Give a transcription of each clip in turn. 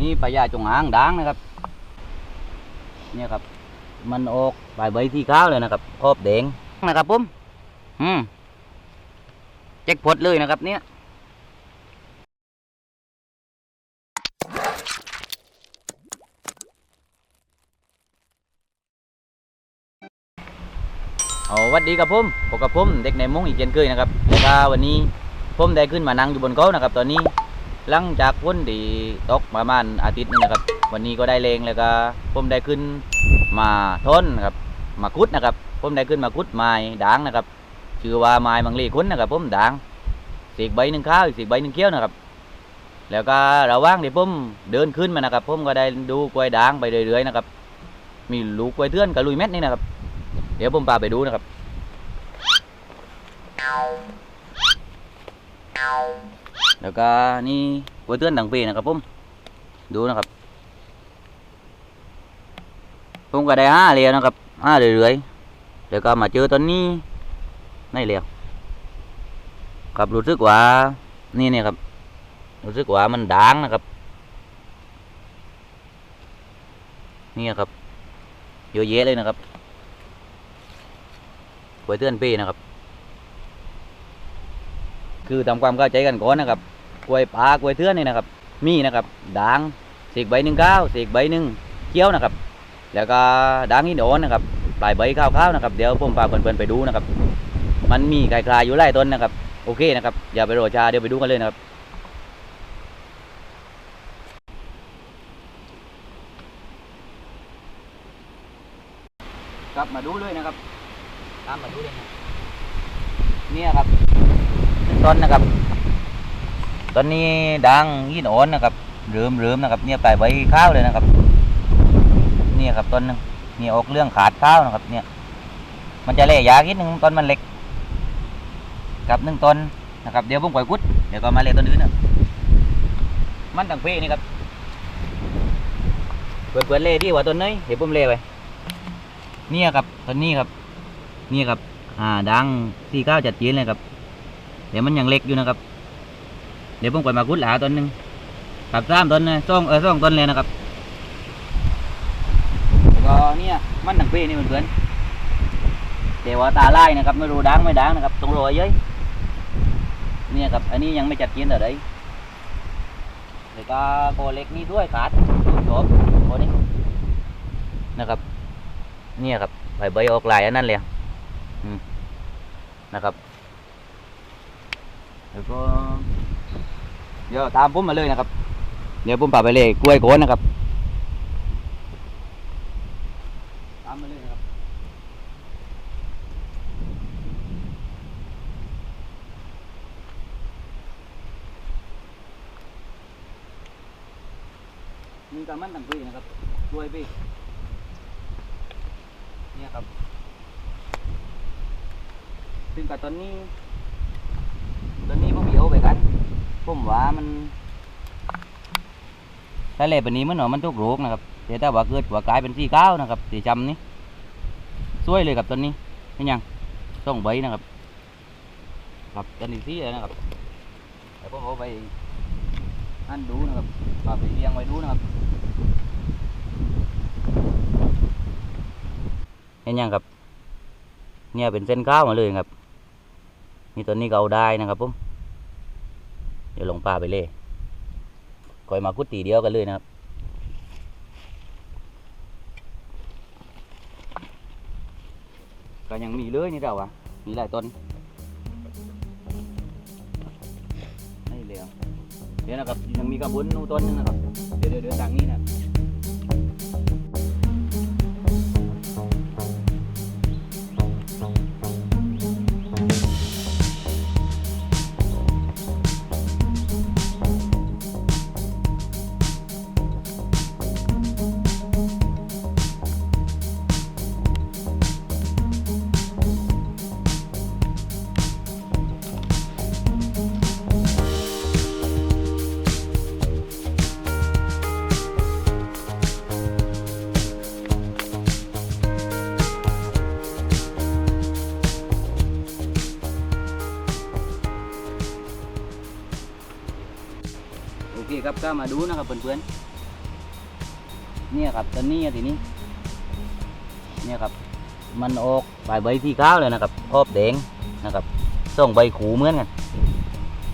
นี่ปลายาจงอางด่างนะครับ เนี่ยครับ มันออกใบใบที่ขาวเลยนะครับขอบแดงนะครับผมอืมแจ็คพอตเลยนะครับ เนี่ยเอาวัสดีครับผมพบกับผมเด็กในมงอีกเช่นเคยนะครับแล้วก็วันนี้ผมได้ขึ้นมานั่งอยู่บนเขานะครับ ตอนนี้ หลังจากฝนที่ตกประมาณอาทิตย์นึงนะครับ วันนี้ก็ได้เลงแล้วก็ผมได้ขึ้นมาทนนะครับมาคุดนะครับ ผมได้ขึ้นมาคุดไม้ด่างนะครับชื่อว่าไม้มังลีคุ้นนะครับ ผมด่างสีกใบหนึ่งข้าวอีกสีกใบหนึ่งเขี้ยวนะครับ แล้วก็ระว่างที่ผมเดินขึ้นมานะครับ ผมก็ได้ดูกล้วยด่างไปเรื่อยๆนะครับ มีลูกกล้วยเทือนกับลุยเม็ดนี่นะครับ เดี๋ยวผมพาไปดูนะครับ แล้วก็นี่กล้วยเตือนดังปีนะครับผมดูนะครับผมก็ได้ห้าเรียวนะครับห้าเรื่อยๆแล้วก็มาเจอตอนนี้นี่เรียวครับรู้สึกว่านี่เนี่ยครับรู้สึกว่ามันด่างนะครับนี่ครับเยอะแยะเลยนะครับกล้วยเตือนปีนะครับ คือทำความเข้าใจกันก่อนนะครับ กล้วยปลากล้วยเทือนนี่นะครับ มีนะครับด่างสีกใบหนึ่งก้าวสีกใบหนึ่งเกี้ยวนะครับ แล้วก็ด่างหินอ่อนนะครับปลายใบขาวๆนะครับ เดี๋ยวผมพาเพื่อนๆไปดูนะครับ มันมีคลายๆอยู่หลายต้นนะครับ โอเคนะครับ อย่าไปรอช้าเดี๋ยวไปดูกันเลยนะครับกลับมาดูเลยนะครับตามมาดูเลยนะเนี่ยครับหนึ่งต้นนะครับ ตอนนี้ดังยินโอนนะครับเริ่มเริ่มนะครับ เนี่ยปลายใบข้าวเลยนะครับ เนี่ยครับต้นนึงนี่ออกเรื่องขาดข้าวนะครับ เนี่ย มันจะเละยากนิดนึงต้นมันเล็กกับหนึ่งต้นนะครับเดี๋ยวผมปล่อยกุดเดี๋ยวก็มาเละต้นอื่นนะมันต่างเพนี่ครับเปิดเปิดเละที่ว่าต้นนี้เดี๋ยวผมเละไปเนี่ยครับต้นนี้ครับ นี่ครับ อ่าดังที่ข้าวจัดจีนเลยครับเดี๋ยวมันยังเล็กอยู่นะครับ เดี๋ยวผมปล่อยมากุดหลาต้นหนึ่งกับสามต้นนะสองเออสองต้นเลยนะครับแล้วก็เนี่ยมันหนังเปีนี่เพื่อนๆเดี๋ยวว่าตาไล่นะครับไม่รู้ดังไม่ดังนะครับตรงรอยเย้ยเนี่ยครับอันนี้ยังไม่จัดจีนแต่ใดแล้วก็โกเล็กนี่ด้วยขาดจบโกนี้นะครับ เนี่ยครับใบใบออกลายอันนั้นเลยนะครับแล้วก็ เดี๋ยวตามผมมาเลยนะครับ เดี๋ยวผมพาไปเลยกล้วยโกนนะครับ ตามมาเลยนะครับ มีกำมันต่างปีนะครับกล้วยปีเนี่ยครับซึ่งกับตอนนี้ ตอนนี้ผมเอไปกัน ผมว่ามันถ้าเละแบบนี้มันหนอมันทุกโรคนะครับแต่ถ้าว่าเกิดว่ากลายเป็นสีขาวนะครับสีจำนี่สวยเลยครับตอนนี้เห็นยังต้องใบนะครับครับตอนนี้สีเลยนะครับแต่ผมเอาไปอันดูนะครับเอาไปเลี้ยงไว้ดูนะครับเห็นยังครับ เนี่ยเป็นเส้นข้าวมาเลยครับนี่ตัวนี้ก็เอาได้นะครับผม เดี๋ยวลงป่าไปเลยก่อยมาคุดตีเดียวกันเลยนะครับก็ยังมีเลยนี่เราอะมีหลายต้นนี่เลยอเดี๋ยวนะครับยังมีกระบุนนู่ต้นนึงนะครับ เดี๋ยวเดี๋ยวเดี๋ยวดังนี้นะ ก็มาดูนะครับเพื่อนๆเนี่ยครับตอนนี้ทีนี้เนี่ยครับมันออกใบใบที่ขาวเลยนะครับครอบแดงนะครับส่องใบขูเหมือนกัน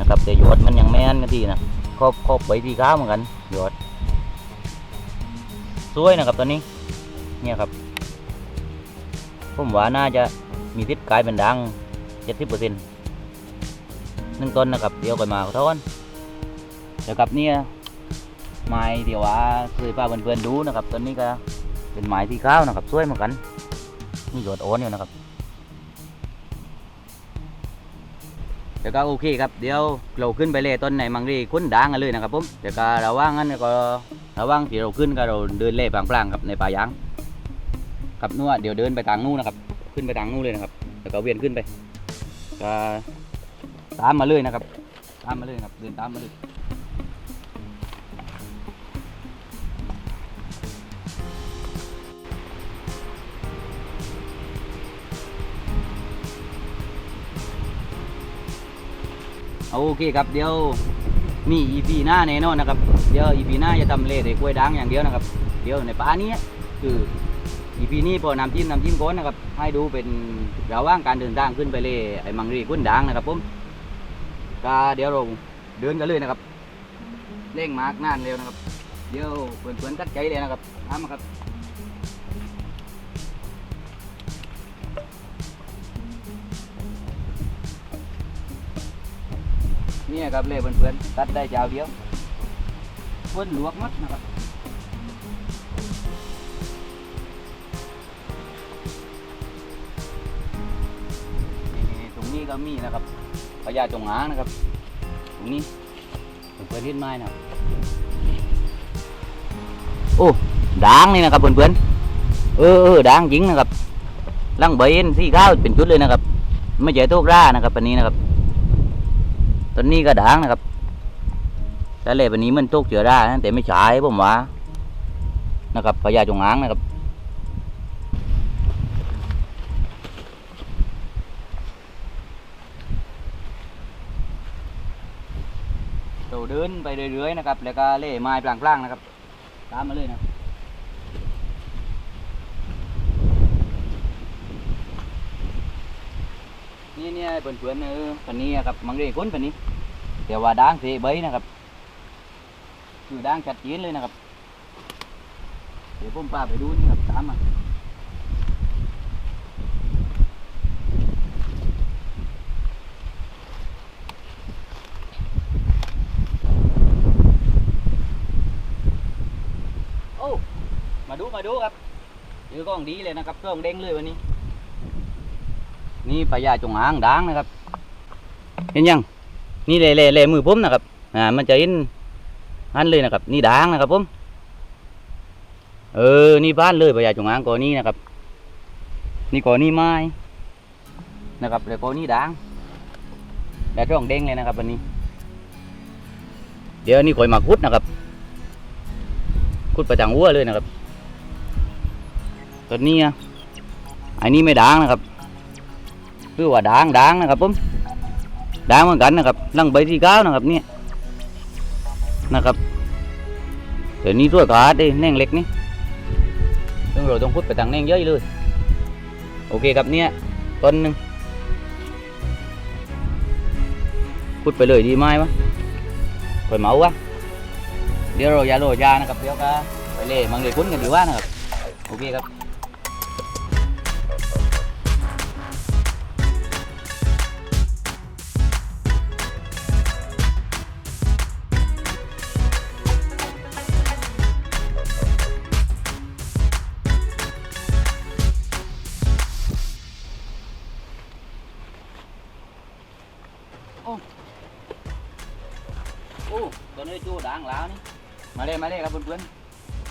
นะครับแต่ยอดมันยังไม่อันกันทีนะครอบครอบใบที่ขาวเหมือนกันยอดสวยนะครับตอนนี้เนี่ยครับผมว่าน่าจะมีทิศกลายเป็นดังเจ็ดสิบเปอร์เซ็นต์หนึ่งต้นนะครับเดี๋ยวก่อนมาขอโทษเดี๋ยวกับเนี่ย ไม้ที่ว่าเคยพาเพื่อนๆดูนะครับตอนนี้ก็เป็นไม้ที่ข้าวนะครับสวยเหมือนกันนี่ยดโอนอยู่นะครับเดี๋ยวก็โอเคครับเดี๋ยวเราขึ้นไปเลยต้นไหนมังรีคุ้นด่างกันเลยนะครับผมเดี๋ยวก็ระว่างนั้นก็ระว่างที่เราขึ้นก็เราเดินเล่พลางๆครับในป่ายางครับนู่นเดี๋ยวเดินไปทางนู้นนะครับ ขึ้นไปทางนู้นเลยนะครับแล้วก็เวียนขึ้นไปก็ตามมาเลยนะครับ ตามมาเลยครับเดินตามมาเลย โอเคครับเดี๋ยวมีอีพีหน้าแน่นอนนะครับเดี๋ยวอีพีหน้าจะทำเล่แต่กล้วยด่างอย่างเดียวนะครับ เดี๋ยวในป่านี้คืออีพีนี้พอน้ำจิ้มน้ำจิ้มก้อนนะครับ ให้ดูเป็นระหว่างการเดินทางขึ้นไปเลยไอ้มังรีกุ้นด่างนะครับผมก็เดี๋ยวเราเดินกันเลยนะครับเร่งมาร์กนานเร็วนะครับ เดี๋ยวเพื่อนๆกัดใจเลยนะครับทำครับ เนี่ยครับเลยเพื่อนๆตัดได้เจ้าเดียวเพื่อนลวกมัดนะครับนี่ตรงนี้ก็มีนะครับพญาจงอางนะครับ ตรงนี้เพื่อนๆเห็นไม้นะครับโอ้ด่างนี่นะครับเพื่อนๆเออเออด่างจริงนะครับลังใบเอ็นสีขาวเป็นจุดเลยนะครับ ไม่ใช่ทุกร่านะครับอันนี้นะครับ นนี้ก็ด่างนะครับแต่เล็บอันนี้มันทุกเชื้อรานะแต่ไม่ใช่ผมว่านะครับพญาจงอางนะครับเราเดินไปเรื่อยๆนะครับ แล้วก็เล่ไม้พลางๆนะครับ ตามมาเลยนะนี่เนี่ยเพื่อนๆเออปันนี้ครับมังเรก้นปันนี้ แต่ว่าด่างเสใบนะครับ คือด่างชัดเจนเลยนะครับ เดี๋ยวผมพาไปดูนี่ครับตามมาโอ้มาดูมาดูครับเจอกล้องดีเลยนะครับกล้องเด้งเลยวันนี้ นี่ปลายาจงอางด่างนะครับ เห็นยัง นี่เล่เล่เล่มือผมนะครับอ่ามันจะเห็นอันเลยนะครับ นี่ด่างนะครับผมเออนี่บ้านเลยปลายาจงอางก่อนนี้นะครับ นี่ก่อนนี้ไม้นะครับแล้วก่อนนี้ด่างแต่ร่องเด้งเลยนะครับวันนี้ เดี๋ยวนี่ข่อยมาคุดนะครับคุดไปทางวัวเลยนะครับตอนนี้อะอันนี้ไม่ด่างนะครับคือว่าด่างด่างนะครับผม ด่างเหมือนกันนะครับลังใบที่เก้านะครับเนี่ยนะครับเดี๋ยวนี้ตัวขาดดิแน่งเล็กนี่ต้องเราต้องพุดไปทางแน่งเยอะเลย โอเคครับเนี่ยต้นหนึ่งพุดไปเลยดีไหมวะคอยเมาวะเดี๋ยวเราอย่าโรยยานะครับเดี๋ยวก็ไปเลยมังเลยคุ้นกันดีว่านะครับโอเคครับ โอ้โอ้ตัวนี้จูด่างแล้วนี่มาเลยมาเลยครับเพื่อน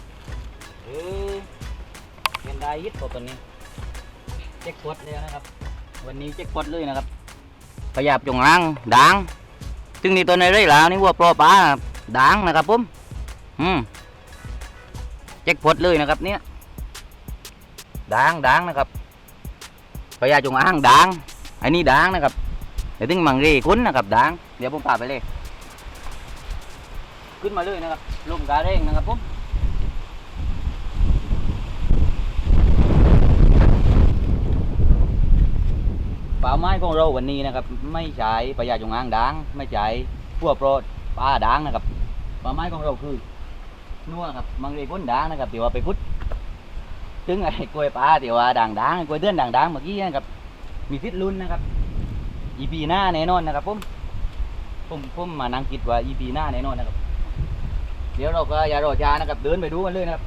ๆเออเป็นได้ยิดตัวตัวนี้เจ็คพอดเลยนะครับ วันนี้เจ็คพอดเลยนะครับพยาบจงอางด่างซึ่งนี่ตัวในไรแล้วนี่วัวปลอปลาด่างนะครับผมอืมเจ็คพอดเลยนะครับ เนี่ยด่างด่างนะครับพยาจงอางด่างอันนี้ด่างนะครับ ดี๋ยวถึงมังเรคุ้นนะครับดังเดี๋ยวผมพาไปเลย ขึ้นมาเลยนะครับลมกาเร่งนะครับผมป่าไม้ของเราวันนี้นะครับ ไม่ใช้ปลายาจงอางดังไม่ใช้พวกโปรดปลาดังนะครับป่าไม้ของเราคือนัวครับมังเรคุ้นดังนะครับเดี๋ยวไปพุทธถึงไอ้กล้วยป้าเดี๋ยวว่าด่างด่างกล้วยเดือนด่างด่างเมื่อกี้นะครับมีทิศลุ้นนะครับ อีพีหน้าแน่นอนนะครับผมผมผมมานั่งคิดว่าอีพีหน้าแน่นอนนะครับ เดี๋ยวเราก็อย่ารอช้านะครับ เดินไปดูกันเลยนะครับ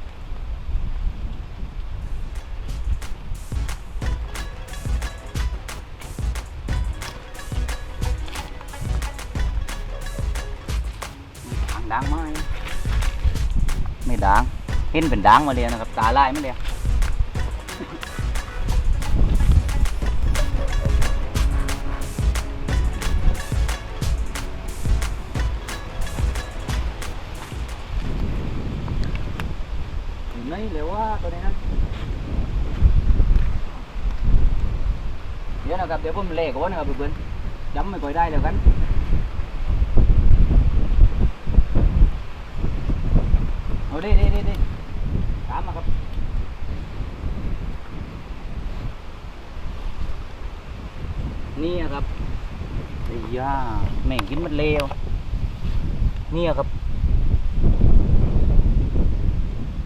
ด่างด่างไหมไม่ด่างเห็นเป็นด่างมาเลยนะครับ ตาลายไม่เลย นะครับเดี๋ยวผมเล่ก่อนนะครับเพื่อนๆจำไม่ค่อยได้แล้วกันเอาดิดิดิดิตามมาครับนี่ครับไอ้ย่าแม่งกินมันเลวนี่ครับ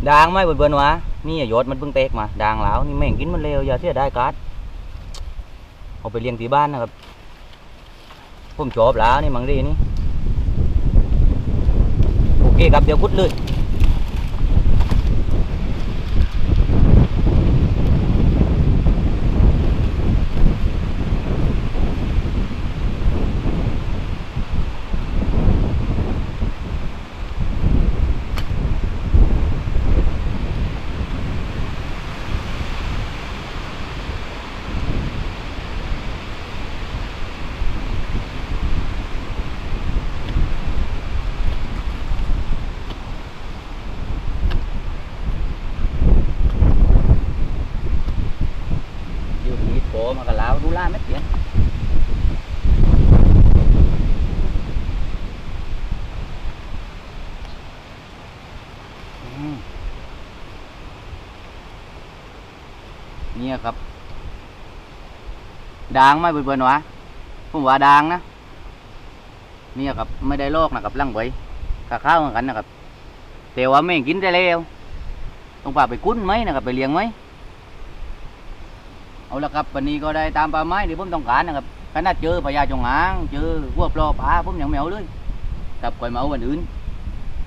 ด่างไหมเบิ่นๆวะนี่ยอดมันเพิ่งเตกมาด่างแล้วนี่แม่งกินมันเลวอย่าเสียได้การ์ด เอาไปเลี้ยงที่บ้านนะครับผมชอบแล้วนี่มังดีนี่โอเคครับเดี๋ยวพุดเลยที่โผมากับลาวดูล่าเม็ดเดียวอืม เนี่ยครับด่างไหมเบื่อๆวะผมว่าด่างนะเนี่ยครับไม่ได้โรคนะครับลังไว้ข้าข้าวเหมือนกันนะครับแต่ว่าไม่กินได้แล้วต้องพาไปคุ้นไหมนะครับไปเลี้ยงไหมเอาละครับวันนี้ก็ได้ตามปลาไม้ที่ผมต้องการนะครับขนาดเจอพญาจงอางเจอพวกปลอปลาผมยังไม่เอาเลยกับก่อยมาเอาวันอื่น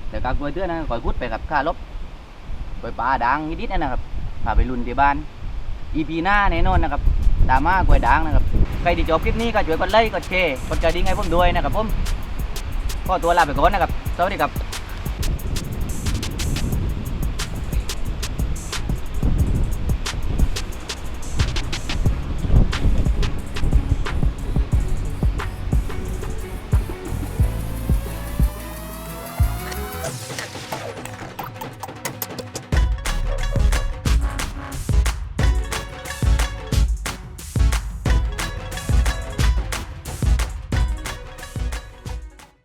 แต่การก่อยเตื้อนะก่อยพุดไปกับข้าลบก่อยปลาดังนิดๆนะครับพาไปลุนที่บ้าน อีพีหน้าแน่นอนนะครับดราม่ากวยดังนะครับใครที่ชอบคลิปนี้ก็ช่วยกดไลค์กดแชร์กดกระดิ่งให้ผมด้วยนะครับผมขอตัวลาไปก่อนนะครับสวัสดีครับ